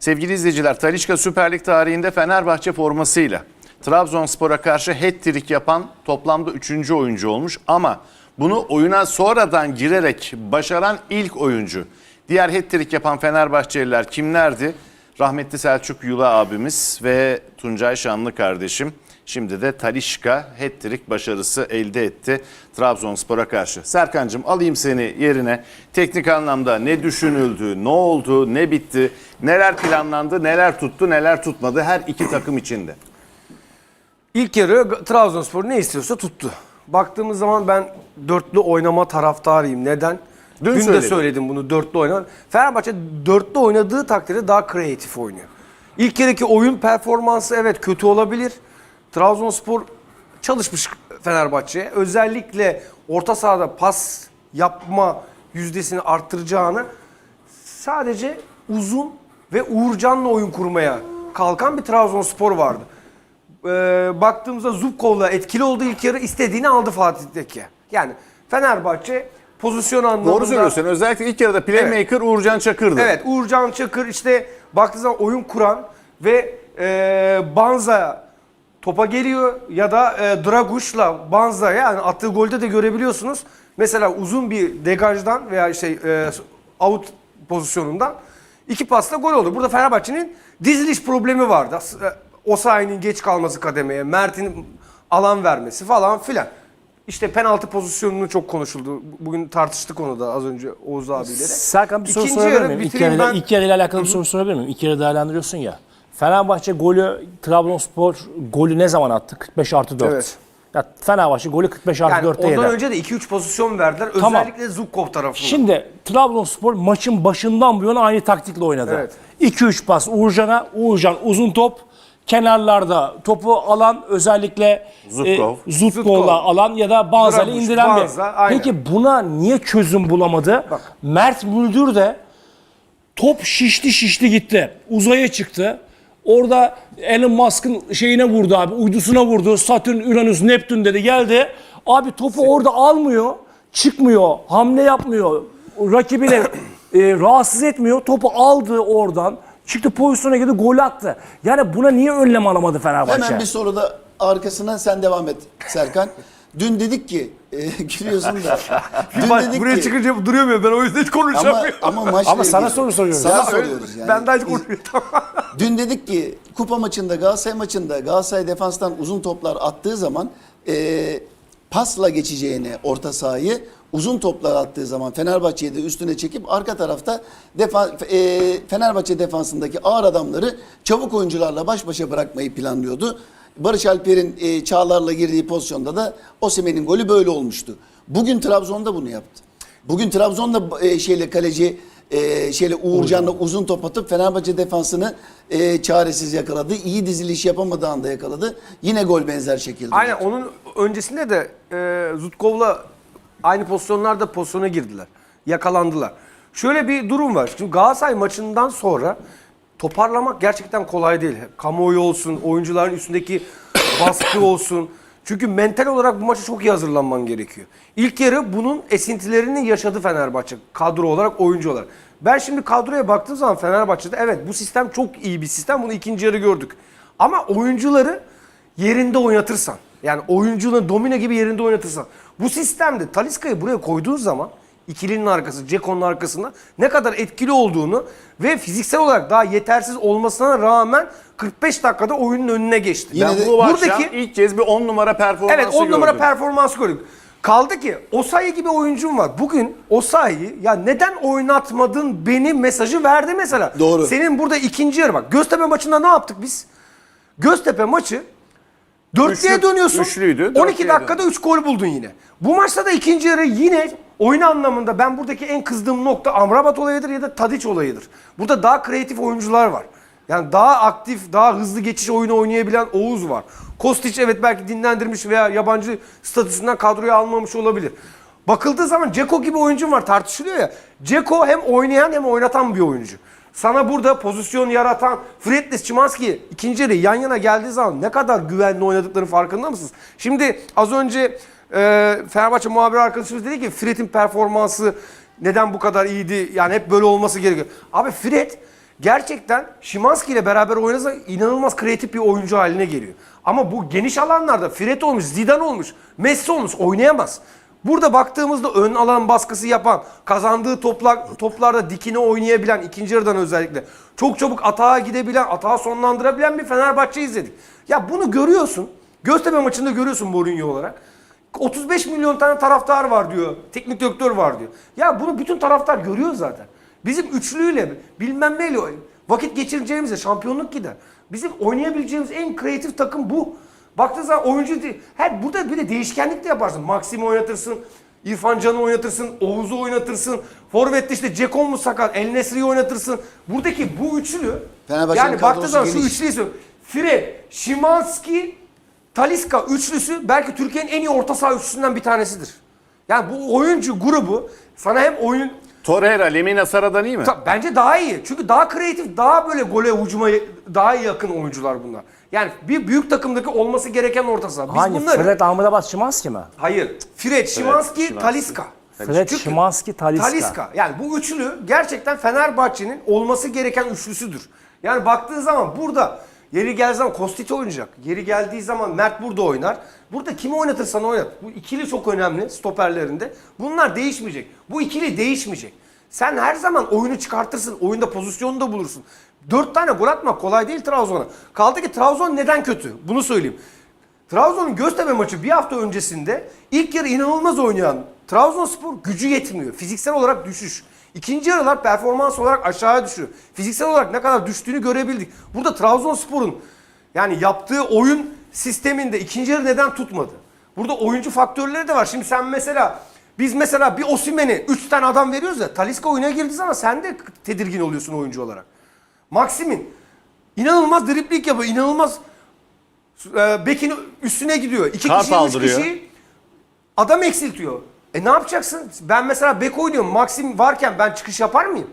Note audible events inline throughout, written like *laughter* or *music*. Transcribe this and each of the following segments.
Sevgili izleyiciler, Talişka Süper Lig tarihinde Fenerbahçe formasıyla Trabzonspor'a karşı hat-trick yapan toplamda 3. oyuncu olmuş ama bunu oyuna sonradan girerek başaran ilk oyuncu. Diğer hat-trick yapan Fenerbahçeliler kimlerdi? Rahmetli Selçuk Yula abimiz ve Tuncay Şanlı kardeşim. Şimdi de Talişka hat-trick başarısı elde etti Trabzonspor'a karşı. Serkan'cığım alayım seni yerine. Teknik anlamda ne düşünüldü, ne oldu, ne bitti, neler planlandı, neler tuttu, neler tutmadı her iki takım içinde. İlk yarı Trabzonspor ne istiyorsa tuttu. Baktığımız zaman ben dörtlü oynama taraftarıyım. Neden? Dün Dün, de söyledim. bunu dörtlü oynama. Fenerbahçe dörtlü oynadığı takdirde daha kreatif oynuyor. İlk yarıdaki oyun performansı evet kötü olabilir. Trabzonspor çalışmış Fenerbahçe'ye. Özellikle orta sahada pas yapma yüzdesini arttıracağını sadece uzun ve Uğurcan'la oyun kurmaya kalkan bir Trabzonspor vardı. Ee, baktığımızda Zubkov'la etkili oldu ilk yarı istediğini aldı Fatih Tekke. Yani Fenerbahçe pozisyon anlamında... Doğru söylüyorsun. Özellikle ilk yarıda playmaker Uğurcan Çakır'dı. Evet Uğurcan Çakır işte baktığı zaman oyun kuran ve e, Banza topa geliyor ya da e, Draguş'la Banza yani attığı golde de görebiliyorsunuz. Mesela uzun bir degajdan veya şey e, out pozisyonundan iki pasla gol oldu. Burada Fenerbahçe'nin diziliş problemi vardı. E, Osayi'nin geç kalması kademeye, Mert'in alan vermesi falan filan. İşte penaltı pozisyonunu çok konuşuldu. Bugün tartıştık onu da az önce Oğuz abiyle. Serkan bir soru İkinci sorabilir miyim? İlk yarıyla, ben. ilk yarıyla alakalı bir soru sorabilir miyim? İlk yarı değerlendiriyorsun ya. Fenerbahçe golü, Trabzonspor golü ne zaman attı? 45 artı 4. Evet. Ya Fenerbahçe golü 45 artı Yani 4'te ondan yedi. önce de 2-3 pozisyon verdiler. Tamam. Özellikle Zubkov tarafından. Şimdi Trabzonspor maçın başından bu yana aynı taktikle oynadı. Evet. 2-3 pas Uğurcan'a, Uğurcan uzun top, kenarlarda topu alan özellikle Zubkov. e, Zubkov'la Zubkov. alan ya da Banza'yla Draguş, indiren bir. Peki buna niye çözüm bulamadı? Bak. Mert Müldür de top şişti şişti gitti. Uzaya çıktı. Orada Elon Musk'ın şeyine vurdu abi. Uydusuna vurdu. Satürn, Uranüs, Neptün dedi geldi. Abi topu orada almıyor. Çıkmıyor. Hamle yapmıyor. Rakibini *clears throat* e, rahatsız etmiyor. Topu aldı oradan. Çıktı pozisyona girdi gol attı. Yani buna niye önlem alamadı Fenerbahçe? Hemen bir soruda arkasına sen devam et Serkan. Dün dedik ki, e, *laughs* gülüyorsun da. *laughs* Dün Bak, dedik buraya ki, çıkınca duruyor mu? Ben o yüzden hiç ama, konuşamıyorum. ama maçla Ama sana ilgili- soru soruyoruz. Sana Ya, soruyoruz yani. Ben daha hiç konuşmuyorum. Dün dedik ki kupa maçında Galatasaray maçında Galatasaray defanstan uzun toplar attığı zaman e, pasla geçeceğine orta sahayı uzun toplar attığı zaman Fenerbahçe'yi de üstüne çekip arka tarafta defa, e, Fenerbahçe defansındaki ağır adamları çabuk oyuncularla baş başa bırakmayı planlıyordu. Barış Alper'in e, Çağlar'la girdiği pozisyonda da Osimhen'in golü böyle olmuştu. Bugün Trabzon'da bunu yaptı. Bugün Trabzon'da e, şeyle kaleci e, şeyle Uğurcan'la uzun top atıp Fenerbahçe defansını e, çaresiz yakaladı. İyi diziliş yapamadığı anda yakaladı. Yine gol benzer şekilde. Aynen onun öncesinde de e, Zutkov'la aynı pozisyonlarda pozisyona girdiler. Yakalandılar. Şöyle bir durum var. Şimdi Galatasaray maçından sonra toparlamak gerçekten kolay değil. Kamuoyu olsun, oyuncuların üstündeki *coughs* baskı olsun. Çünkü mental olarak bu maça çok iyi hazırlanman gerekiyor. İlk yarı bunun esintilerini yaşadı Fenerbahçe. Kadro olarak, oyuncu olarak. Ben şimdi kadroya baktığım zaman Fenerbahçe'de evet bu sistem çok iyi bir sistem. Bunu ikinci yarı gördük. Ama oyuncuları yerinde oynatırsan yani oyuncunu domino gibi yerinde oynatırsan bu sistemde Taliska'yı buraya koyduğun zaman ikilinin arkası, Ceko'nun arkasında ne kadar etkili olduğunu ve fiziksel olarak daha yetersiz olmasına rağmen 45 dakikada oyunun önüne geçti. Yine Ben de- bu Buradaki- ilk kez bir 10 numara performansı Evet 10 numara gördüm. performans gördük. Kaldı ki Osayi gibi oyuncum var. Bugün Osayi'yi ya neden oynatmadın beni mesajı verdi mesela. Doğru. Senin burada ikinci yarı bak. Göztepe maçında ne yaptık biz? Göztepe maçı dörtlüye Üçlü- dönüyorsun. üçlüydü, 12 dörtlüye dakikada 3 gol buldun yine. Bu maçta da ikinci yarı yine oyun anlamında ben buradaki en kızdığım nokta Amrabat olayıdır ya da Tadiç olayıdır. Burada daha kreatif oyuncular var. Yani daha aktif, daha hızlı geçiş oyunu oynayabilen Oğuz var. Kostić evet belki dinlendirmiş veya yabancı statüsünden kadroya almamış olabilir. Bakıldığı zaman Ceko gibi oyuncum var tartışılıyor ya. Ceko hem oynayan hem oynatan bir oyuncu. Sana burada pozisyon yaratan Fred'le Szymanski ikinci yarı yan yana geldiği zaman ne kadar güvenli oynadıklarının farkında mısınız? Şimdi az önce e, Fenerbahçe muhabir arkadaşımız dedi ki Fred'in performansı neden bu kadar iyiydi? Yani hep böyle olması gerekiyor. Abi Fred gerçekten Şimanski ile beraber oynasa inanılmaz kreatif bir oyuncu haline geliyor. Ama bu geniş alanlarda Fred olmuş, Zidane olmuş, Messi olmuş oynayamaz. Burada baktığımızda ön alan baskısı yapan, kazandığı toplar, toplarda dikine oynayabilen, ikinci yarıdan özellikle çok çabuk atağa gidebilen, atağa sonlandırabilen bir Fenerbahçe izledik. Ya bunu görüyorsun. Göztepe maçında görüyorsun Mourinho olarak. 35 milyon tane taraftar var diyor. Teknik direktör var diyor. Ya bunu bütün taraftar görüyor zaten. Bizim üçlüyle bilmem neyle vakit geçireceğimizde şampiyonluk gider. Bizim oynayabileceğimiz en kreatif takım bu. Baktığın zaman oyuncu değil. Her burada bir de değişkenlik de yaparsın. Maxim oynatırsın. İrfan Can'ı oynatırsın, Oğuz'u oynatırsın. Forvet'te işte Cekon mu sakat, El Nesri'yi oynatırsın. Buradaki bu üçlü yani baktığı kadrosu zaman şu geniş. üçlüyü söylüyorum. Fred, Şimanski, Taliska üçlüsü belki Türkiye'nin en iyi orta saha üçlüsünden bir tanesidir. Yani bu oyuncu grubu sana hem oyun Torreira, Lemina Sara'dan iyi mi? Ta- bence daha iyi. Çünkü daha kreatif, daha böyle gole hücuma daha yakın oyuncular bunlar. Yani bir büyük takımdaki olması gereken orta saha. Biz Hangi? bunları Fred Ahmedabad Şimanski mi? Hayır. Fred, Şimanski, Szymanski. Taliska. Fred Çünkü- Şimanski Taliska. Taliska. Yani bu üçlü gerçekten Fenerbahçe'nin olması gereken üçlüsüdür. Yani baktığın zaman burada yeri geldiği zaman Kostic oynayacak. Yeri geldiği zaman Mert burada oynar. Burada kimi oynatırsan oynat. Bu ikili çok önemli stoperlerinde. Bunlar değişmeyecek. Bu ikili değişmeyecek. Sen her zaman oyunu çıkartırsın. Oyunda pozisyonu da bulursun. Dört tane gol atmak kolay değil Trabzon'a. Kaldı ki Trabzon neden kötü? Bunu söyleyeyim. Trabzon'un Göztepe maçı bir hafta öncesinde ilk yarı inanılmaz oynayan Trabzonspor gücü yetmiyor. Fiziksel olarak düşüş. İkinci yarılar performans olarak aşağıya düşüyor. Fiziksel olarak ne kadar düştüğünü görebildik. Burada Trabzonspor'un yani yaptığı oyun sisteminde ikinci yarı neden tutmadı? Burada oyuncu faktörleri de var. Şimdi sen mesela biz mesela bir Osimhen'e 3 tane adam veriyoruz ya Talisca oyuna girdiği zaman sen de tedirgin oluyorsun oyuncu olarak. Maxim'in inanılmaz dripling yapıyor. inanılmaz e, bekin üstüne gidiyor. İki Kart kişi, üç aldırıyor. kişi adam eksiltiyor. E ne yapacaksın? Ben mesela bek oynuyorum. Maxim varken ben çıkış yapar mıyım?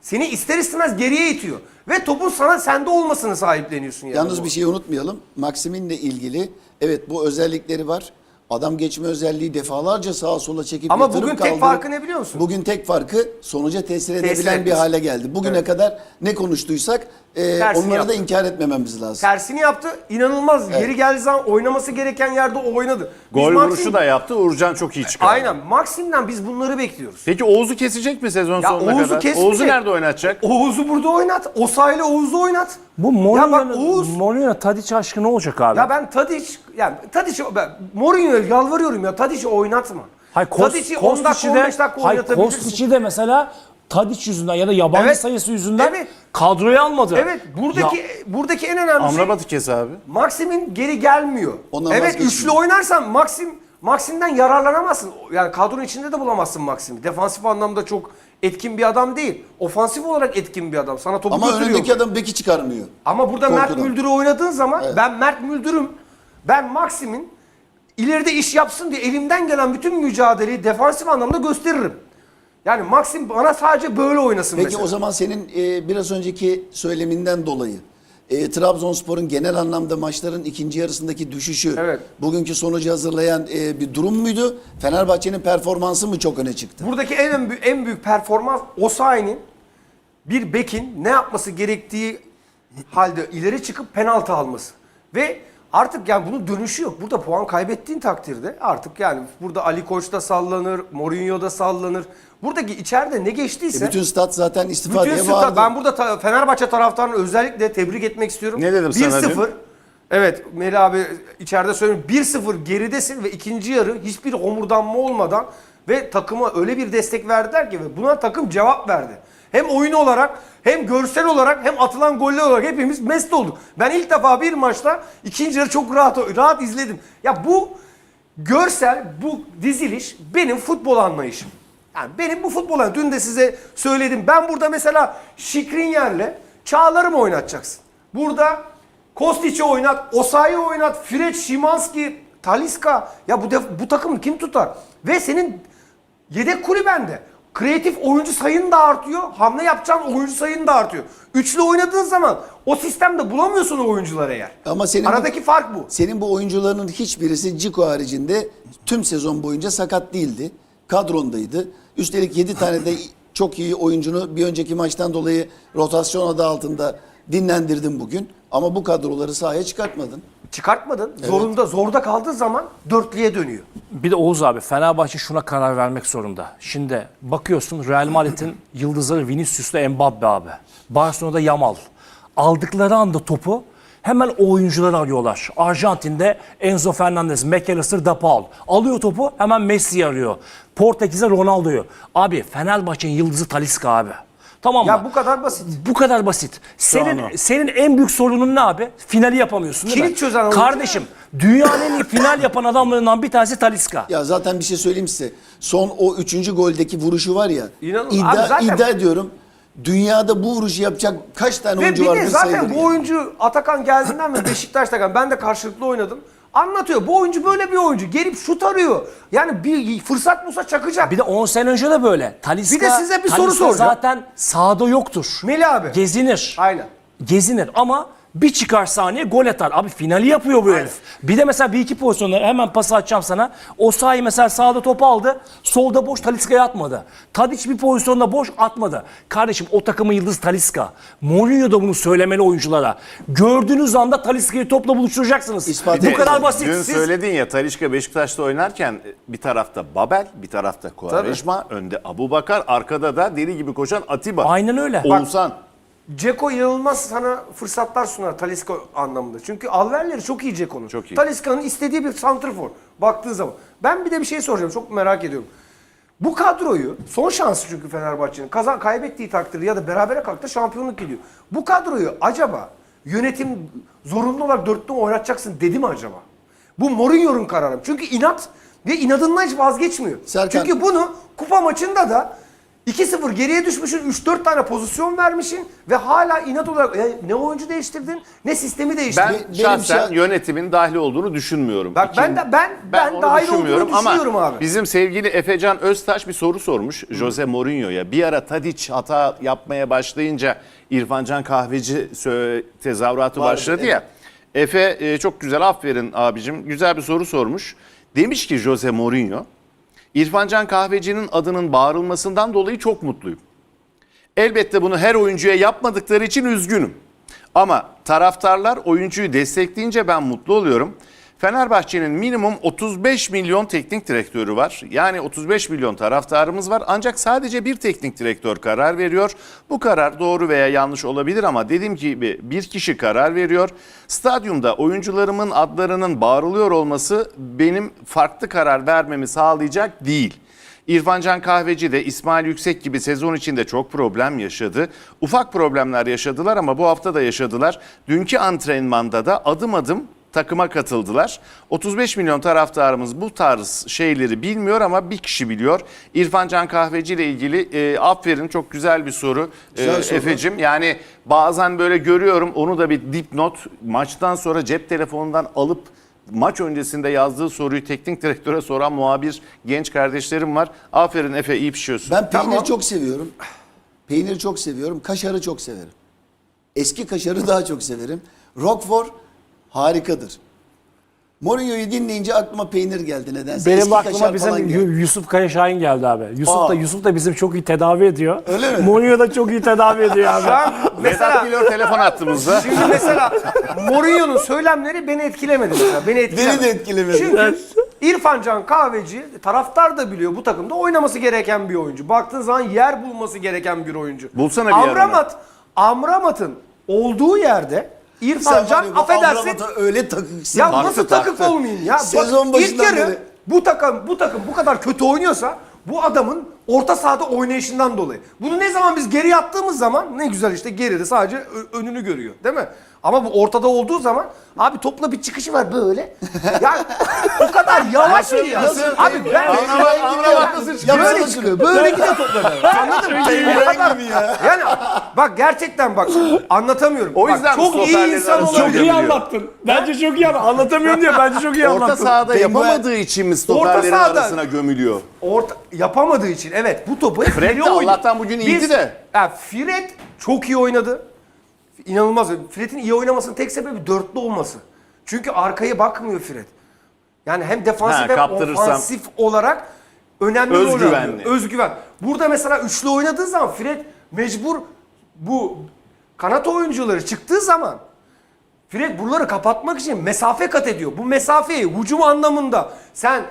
Seni ister istemez geriye itiyor. Ve topun sana sende olmasını sahipleniyorsun yani. Yalnız bu. bir şey unutmayalım. Maksimin'le ilgili evet bu özellikleri var. Adam geçme özelliği defalarca sağa sola çekip Ama bugün tek kaldırıp- farkı ne biliyor musun? Bugün tek farkı sonuca tesir edebilen bir etmesi. hale geldi. Bugüne Evet. kadar ne konuştuysak e, Tersini onları da yaptı. inkar etmememiz lazım. Tersini yaptı. İnanılmaz. Yeri geldiği zaman oynaması gereken yerde o oynadı. Biz Gol Maxim- vuruşu da yaptı. Uğurcan çok iyi çıkardı. Aynen. Maxim'den biz bunları bekliyoruz. Peki Oğuz'u kesecek mi sezon Ya sonuna Oğuz'u kadar? kesmeyecek. Oğuz'u nerede oynatacak? Oğuz'u burada oynat. Osa Oğuz'u oynat. Bu Ya bak Mourinho'nun Oğuz Mourinho Tadiç aşkı ne olacak abi? Ya ben Tadic yani Tadic'i ben Mourinho'ya yalvarıyorum ya Tadic'i oynatma. Hayır, Kos, Tadic'i 10 dakika Kostic'i 15 dakika de, hayır, oynatabilirsin. Kostic'i de mesela Tadiç yüzünden ya da yabancı Evet. sayısı yüzünden Evet. kadroya almadı. Evet buradaki buradaki en önemli şey Amrabat'ı kes abi. Maxim'in geri gelmiyor. Ondan evet vazgeçmiyor. üçlü oynarsan Maxim Maxim'den yararlanamazsın. Yani kadronun içinde de bulamazsın Maxim'i. Defansif anlamda çok etkin bir adam değil. Ofansif olarak etkin bir adam. Sana topu Ama götürüyor. önündeki adam beki çıkarmıyor. Ama burada Mert Korkudan. Müldür'ü oynadığın zaman Evet. ben Mert Müldür'üm. Ben Maxim'in ileride iş yapsın diye elimden gelen bütün mücadeleyi defansif anlamda gösteririm. Yani Maxim bana sadece böyle oynasın Peki mesela. o zaman senin e, biraz önceki söyleminden dolayı e, Trabzonspor'un genel anlamda maçların ikinci yarısındaki düşüşü Evet. bugünkü sonucu hazırlayan e, bir durum muydu? Fenerbahçe'nin performansı mı çok öne çıktı? Buradaki en en büyük performans Osayi'nin bir bekin ne yapması gerektiği halde ileri çıkıp penaltı alması. Ve artık yani bunun dönüşü yok. Burada puan kaybettiğin takdirde artık yani burada Ali Koç da sallanır, Mourinho da sallanır. Buradaki içeride ne geçtiyse... E, bütün stat zaten istifa Bütün diye bağırdı. ben burada ta- Fenerbahçe taraftarını özellikle tebrik etmek istiyorum. Ne dedim sana 1-0. dün? Evet Melih abi içeride söylüyorum. 1-0 geridesin ve ikinci yarı hiçbir homurdanma olmadan ve takıma öyle bir destek verdiler ki ve buna takım cevap verdi. Hem oyun olarak hem görsel olarak hem atılan goller olarak hepimiz mest olduk. Ben ilk defa bir maçta ikinci yarı çok rahat rahat izledim. Ya bu görsel, bu diziliş benim futbol anlayışım. Yani benim bu futbol anlayışım. Dün de size söyledim. Ben burada mesela Şikrinyer'le Çağlar'ı mı oynatacaksın? Burada Kostic'i oynat, Osayi oynat, Fred, Şimanski, Taliska. Ya bu bu takımı kim tutar? Ve senin yedek kulübende. Kreatif oyuncu sayın da artıyor. Hamle yapacağın oyuncu sayın da artıyor. Üçlü oynadığın zaman o sistemde bulamıyorsun o oyuncuları eğer. Ama senin bu- Aradaki fark bu. Senin bu oyuncuların hiçbirisi Ciko haricinde tüm sezon boyunca sakat değildi. Kadrondaydı. Üstelik 7 tane de çok iyi oyuncunu bir önceki maçtan dolayı rotasyon adı altında dinlendirdin bugün. Ama bu kadroları sahaya çıkartmadın. Çıkartmadın. Zorunda, zorda kaldığı zaman dörtlüye dönüyor. Bir de Oğuz abi Fenerbahçe şuna karar vermek zorunda. Şimdi bakıyorsun Real Madrid'in *clears throat* yıldızları Vinicius'la Mbappe abi. Barcelona'da Yamal. Aldıkları anda topu hemen o oyuncuları arıyorlar. Arjantin'de Enzo Fernandez, McAllister, Da Paul. Alıyor topu hemen Messi arıyor. Portekiz'de Ronaldo'yu. Abi Fenerbahçe'nin yıldızı Talisca abi. Tamam mı? Ya bu kadar basit. Bu kadar basit. Senin senin en büyük sorunun ne abi? Finali yapamıyorsun değil mi? Kilit çözen oyuncu Kardeşim dünyanın en iyi final yapan adamlarından bir tanesi Talisca. Ya zaten bir şey söyleyeyim size. Son o üçüncü goldeki vuruşu var ya. İnanılmaz. iddia, Abi zaten- iddia ediyorum. Dünyada bu vuruşu yapacak kaç tane Ve oyuncu bir var? de bir zaten sayılır bu oyuncu Atakan geldiğinden beri Beşiktaş'ta ben de karşılıklı oynadım. Anlatıyor. Bu oyuncu böyle bir oyuncu. Gelip şut arıyor. Yani bir fırsat bulsa çakacak. Bir de 10 sene önce de böyle. Talisca, Bir de size bir soru Talisca soracağım. zaten sahada yoktur. Melih abi. Gezinir. Aynen. Gezinir ama bir çıkar sahneye gol atar. Abi finali yapıyor bu herif. Bir de mesela bir iki pozisyonda hemen pas atacağım sana. O sahi mesela sağda topu aldı. Solda boş Talisca'ya atmadı. Tadic bir pozisyonda boş atmadı. Kardeşim o takımın yıldızı Talisca. Mourinho da bunu söylemeli oyunculara. Gördüğünüz anda Talisca'yı topla buluşturacaksınız. İspat bu kadar basit. Dün Siz- söyledin ya Talişka Beşiktaş'ta oynarken bir tarafta Babel, bir tarafta Quaresma, önde Abu Bakar, arkada da deli gibi koşan Atiba. Aynen öyle. Oğuzhan. Ceko inanılmaz sana fırsatlar sunar Talisca anlamında. Çünkü alverleri çok iyi Ceko'nun. Çok iyi. Talisca'nın istediği bir santrfor baktığı zaman. Ben bir de bir şey soracağım çok merak ediyorum. Bu kadroyu son şansı çünkü Fenerbahçe'nin kazan kaybettiği takdirde ya da berabere kalktı şampiyonluk geliyor. Bu kadroyu acaba yönetim zorunlu olarak dörtlü oynatacaksın dedi mi acaba? Bu Mourinho'nun kararı. Çünkü inat ve inadından hiç vazgeçmiyor. Serkan- Çünkü bunu kupa maçında da 2-0 geriye düşmüşsün, 3-4 tane pozisyon vermişsin ve hala inat olarak ya ne oyuncu değiştirdin ne sistemi değiştirdin. Ben benim şahsen şah- yönetimin dahil olduğunu düşünmüyorum. Bak ben de- ben- ben onu dahil olduğunu düşünüyorum ama abi. Bizim sevgili Efecan Öztaş bir soru sormuş Jose Mourinho'ya. Bir ara Tadic hata yapmaya başlayınca İrfancan Kahveci sö- tezahüratı Vardı, başladı ya. Efe e, çok güzel aferin abicim güzel bir soru sormuş. Demiş ki Jose Mourinho İrfancan Kahveci'nin adının bağırılmasından dolayı çok mutluyum. Elbette bunu her oyuncuya yapmadıkları için üzgünüm. Ama taraftarlar oyuncuyu destekleyince ben mutlu oluyorum. Fenerbahçe'nin minimum 35 milyon teknik direktörü var. Yani 35 milyon taraftarımız var. Ancak sadece bir teknik direktör karar veriyor. Bu karar doğru veya yanlış olabilir ama dediğim gibi bir kişi karar veriyor. Stadyumda oyuncularımın adlarının bağırılıyor olması benim farklı karar vermemi sağlayacak değil. İrfancan Kahveci de İsmail Yüksek gibi sezon içinde çok problem yaşadı. Ufak problemler yaşadılar ama bu hafta da yaşadılar. Dünkü antrenmanda da adım adım takıma katıldılar. 35 milyon taraftarımız bu tarz şeyleri bilmiyor ama bir kişi biliyor. İrfancan Kahveci ile ilgili e, aferin çok güzel bir soru e, Güzel soru. Efe'cim. Yani bazen böyle görüyorum onu da bir dipnot maçtan sonra cep telefonundan alıp maç öncesinde yazdığı soruyu teknik direktöre soran muhabir genç kardeşlerim var. Aferin Efe iyi pişiyorsun. Ben peyniri Tamam. çok seviyorum. Peyniri çok seviyorum. Kaşarı çok severim. Eski kaşarı daha çok severim. Roquefort harikadır. Mourinho'yu dinleyince aklıma peynir geldi nedense. Benim Eski aklıma bizim geldi. Yu- Yusuf Kaya Şahin geldi abi. Yusuf Aa. da Yusuf da bizim çok iyi tedavi ediyor. Öyle mi? Mourinho da çok iyi tedavi ediyor abi. Mesela mesela Bilor telefon attığımızda. Şimdi mesela Mourinho'nun söylemleri beni etkilemedi mesela. Beni etkilemedi. Beni de etkilemedi. Çünkü İrfan Can Kahveci taraftar da biliyor bu takımda oynaması gereken bir oyuncu. Baktığın zaman yer bulması gereken bir oyuncu. Bulsana bir Amrabat, Amrabat'ın olduğu yerde İrfan Can affedersin. Öyle takıksın. Ya Taktı, nasıl takık olmayayım ya? Bak, Sezon ilk başından yarı beri. bu takım bu takım bu kadar kötü oynuyorsa bu adamın orta sahada oynayışından dolayı. Bunu ne zaman biz geri attığımız zaman ne güzel işte geride sadece önünü görüyor değil mi? Ama bu ortada olduğu zaman abi topla bir çıkışı var böyle. ya o kadar yavaş ki ya. Abi ben Amrabat nasıl çıkıyor? böyle çıkıyor. Böyle gidiyor toplar. Anladın mı? O kadar- gibi ya. Yani bak gerçekten bak anlatamıyorum. O Bak, yüzden çok iyi insan olabilir. Çok iyi anlattın. Bence çok iyi anlattın. Anlatamıyorum diye bence çok iyi Orta anlattın. sahada Penguen- yapamadığı için mi stoperlerin sahada- arasına gömülüyor? Orta, yapamadığı için evet bu topu hep Fred de. Allah'tan bugün iyiydi de. Ya Fred çok iyi oynadı. İnanılmaz. Fred'in iyi oynamasının tek sebebi dörtlü olması. Çünkü arkaya bakmıyor Fred. Yani hem defansif Ha, hem kaptırırsam. ofansif olarak önemli rol Özgüvenli. Özgüven. Burada mesela üçlü oynadığı zaman Fred mecbur bu kanat oyuncuları çıktığı zaman Fred buraları kapatmak için mesafe kat ediyor. Bu mesafeyi hücum anlamında sen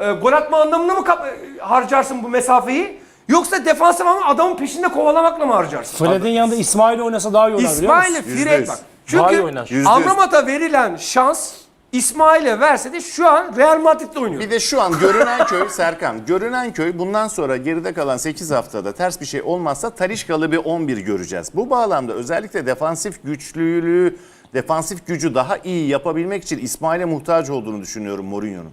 e, gol atma anlamında mı kap- e, harcarsın bu mesafeyi? Yoksa defansif ama adamın peşinde kovalamakla mı harcarsın? Fred'in yanında İsmail oynasa daha iyi oynar biliyor musun? Yüzde Fred bak. Daha iyi Çünkü oynar. Yüzde yüz. Amrabat'a verilen şans İsmail'e verse de şu an Real Madrid'de oynuyor. Bir de şu an görünen köy *laughs* Serkan, görünen köy bundan sonra geride kalan 8 haftada ters bir şey olmazsa Talişkalı bir 11 göreceğiz. Bu bağlamda özellikle defansif güçlülüğü, defansif gücü daha iyi yapabilmek için İsmail'e muhtaç olduğunu düşünüyorum Mourinho'nun.